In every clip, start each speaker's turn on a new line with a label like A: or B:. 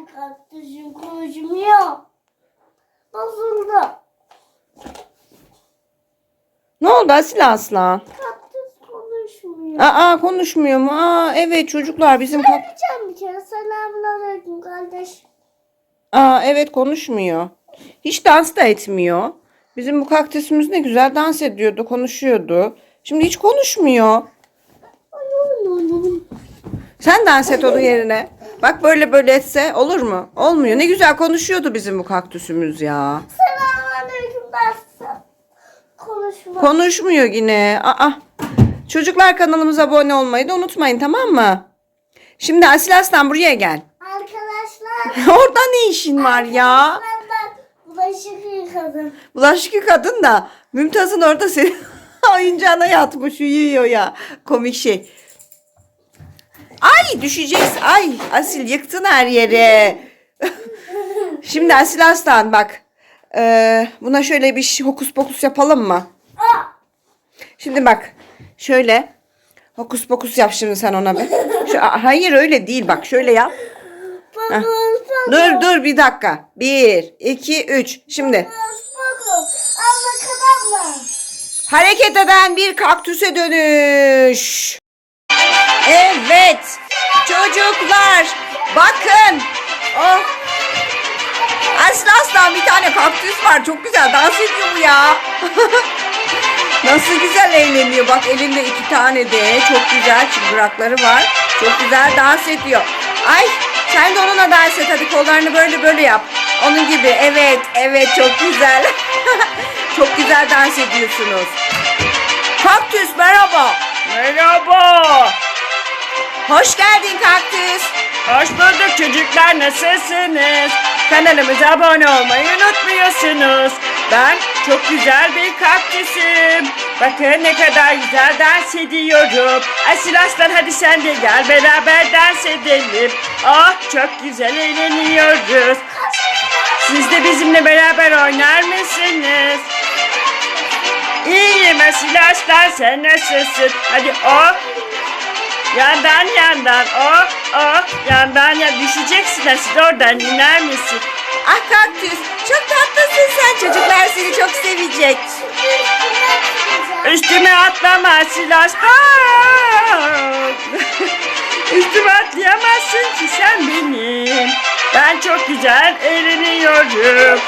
A: Benim kaktüsüm konuşmuyor. Bozuldu.
B: Ne oldu Asil Aslan?
A: Kaktüs konuşmuyor.
B: Aa konuşmuyor mu? Aa evet çocuklar bizim kak-
A: Yapacağım bir kere. Selamun aleyküm kardeş.
B: Aa evet konuşmuyor. Hiç dans da etmiyor. Bizim bu kaktüsümüz ne güzel dans ediyordu, konuşuyordu. Şimdi hiç konuşmuyor. Sen dans et onun yerine. Bak böyle böyle etse olur mu? Olmuyor. Ne güzel konuşuyordu bizim bu kaktüsümüz ya.
A: Selamun aleyküm dersen. Konuşma.
B: Konuşmuyor yine. Aa. Çocuklar kanalımıza abone olmayı da unutmayın tamam mı? Şimdi Asil Aslan buraya gel.
A: Arkadaşlar.
B: Orada ne işin var ya?
A: Ben ben bulaşık yıkadım.
B: Bulaşık yıkadın da Mümtaz'ın orada senin oyuncağına yatmış uyuyor ya. Komik şey. Ay düşeceksin. Ay Asil yıktın her yere. Şimdi Asil Aslan bak. Ee, buna şöyle bir şey- hokus pokus yapalım mı? Şimdi bak. Şöyle. Hokus pokus yap şimdi sen ona bir. Şu, hayır öyle değil bak şöyle yap.
A: Fokus.
B: Dur dur bir dakika. Bir, iki, üç. Şimdi. Hareket eden bir kaktüse dönüş. Evet. Çocuklar bakın. Oh. Aslı aslan bir tane kaktüs var. Çok güzel dans ediyor bu ya. Nasıl güzel eğleniyor. Bak elinde iki tane de. Çok güzel çıngırakları var. Çok güzel dans ediyor. Ay sen de onunla dans et. Hadi kollarını böyle böyle yap. Onun gibi. Evet. Evet çok güzel. çok güzel dans ediyorsunuz. Kaktüs merhaba. Hoş geldin kaktüs.
C: Hoş bulduk çocuklar nasılsınız? Kanalımıza abone olmayı unutmuyorsunuz. Ben çok güzel bir kaktüsüm. Bakın ne kadar güzel dans ediyorum. Asil Aslan hadi sen de gel beraber dans edelim. Ah çok güzel eğleniyoruz. Siz de bizimle beraber oynar mısınız? İyiyim Asil Aslan sen nasılsın? Hadi oh Yandan yandan oh oh yandan ya düşeceksin Asil oradan iner misin?
B: Ah kaktüs çok tatlısın sen. Çocuklar seni çok sevecek.
C: Üstüme atlama Asil Aslan. Üstüme atlayamazsın ki sen benim. Ben çok güzel eğleniyorum.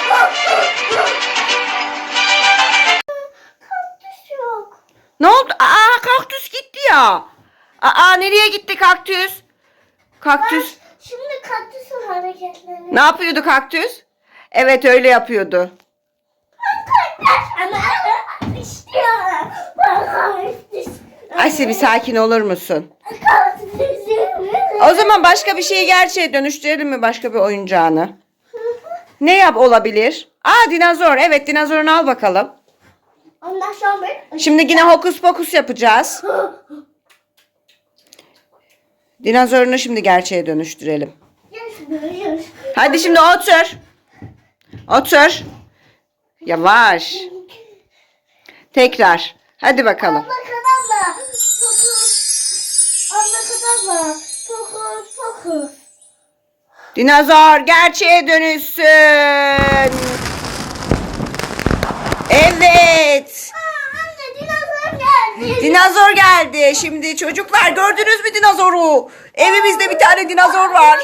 A: Kaktüs yok.
B: Ne oldu? Aa kaktüs gitti ya. Aa nereye gitti kaktüs? Kaktüs.
A: Şimdi kaktüsün hareketleri.
B: Ne yapıyordu kaktüs? Evet öyle yapıyordu. Ayşe bir sakin olur musun? O zaman başka bir şeyi gerçeğe dönüştürelim mi başka bir oyuncağını? Ne yap olabilir? Aa dinozor. Evet dinozorunu al bakalım.
A: Ondan sonra.
B: Şimdi yine hokus pokus yapacağız. Dinozorunu şimdi gerçeğe dönüştürelim. Hadi şimdi otur. Otur. Yavaş. Tekrar. Hadi bakalım.
A: Abla kadabla. Fokus. Abla kadabla. Fokus fokus.
B: Dinozor gerçeğe dönüşsün. Evet.
A: Aa, anne dinozor geldi.
B: Dinozor geldi. Şimdi çocuklar gördünüz mü dinozoru? Evimizde bir tane dinozor var.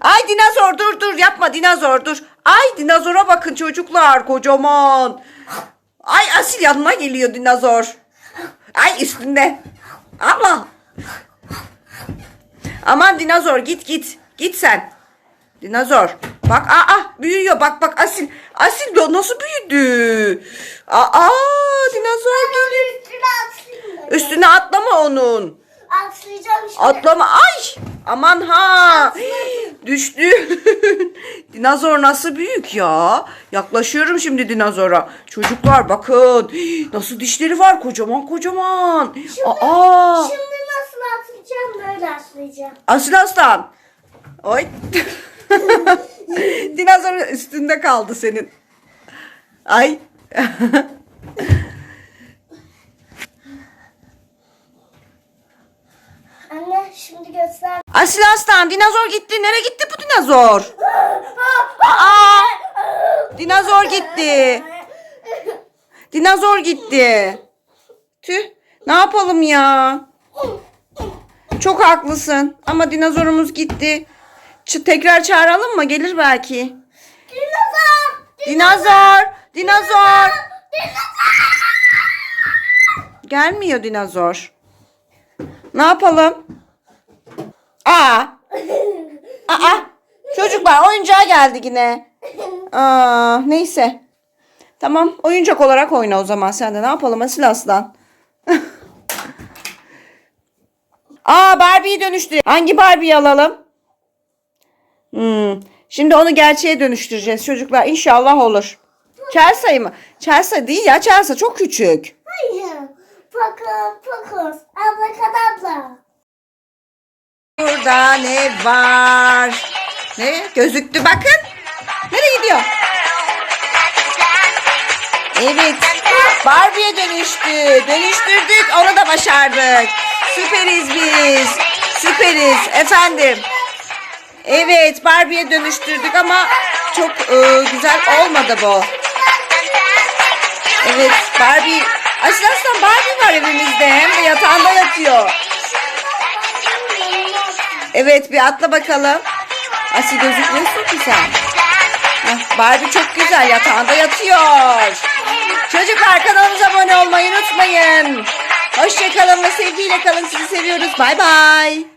B: Ay dinozor dur dur yapma dinozor dur. Ay dinozora bakın çocuklar kocaman. Ay asil yanına geliyor dinozor. Ay üstünde. Allah. Aman dinozor git git. Git sen. Dinozor. Bak aa büyüyor bak bak asil. Asil nasıl büyüdü? Aa dinozor geliyor.
A: Üstüne
B: atlama onun.
A: Atlayacağım şimdi.
B: Atlama. Ay! Aman ha! Düştü. Dinozor nasıl büyük ya? Yaklaşıyorum şimdi dinozora. Çocuklar bakın. Nasıl dişleri var kocaman kocaman. Aa!
A: Şimdi nasıl atlayacağım? Böyle atlayacağım.
B: Asil Aslan. Oy. Dinozor üstünde kaldı senin. Ay. Asil Aslan dinozor gitti. Nereye gitti bu dinozor? Aa! Dinozor gitti. Dinozor gitti. Tüh. Ne yapalım ya? Çok haklısın. Ama dinozorumuz gitti. Ç- tekrar çağıralım mı? Gelir belki.
A: Dinozor!
B: Dinozor! Dinozor! Gelmiyor dinozor. Ne yapalım? Aa! Aa! Çocuklar oyuncağa geldi yine. Aa, neyse. Tamam oyuncak olarak oyna o zaman sen de. Ne yapalım Asil Aslan? Aa Barbie'yi dönüştü. Hangi Barbie'yi alalım? Hmm. Şimdi onu gerçeğe dönüştüreceğiz çocuklar. İnşallah olur. Chelsea mı? Chelsea değil ya. Chelsea çok küçük.
A: Hayır. Fokus, fokus.
B: Burada ne var? Ne? Gözüktü bakın. Nereye gidiyor? Evet. Barbie'ye dönüştü. Dönüştürdük. Onu da başardık. Süperiz biz. Süperiz efendim. Evet Barbie'ye dönüştürdük ama çok e, güzel olmadı bu. Evet Barbie. Aslında Barbie var evimizde. Hem de yatağında yatıyor. Evet bir atla bakalım. Asil gözükmüyorsun ki sen. Barbie çok güzel yatağında yatıyor. Çocuklar kanalımıza abone olmayı unutmayın. Hoşçakalın ve sevgiyle kalın. Sizi seviyoruz. Bay bay.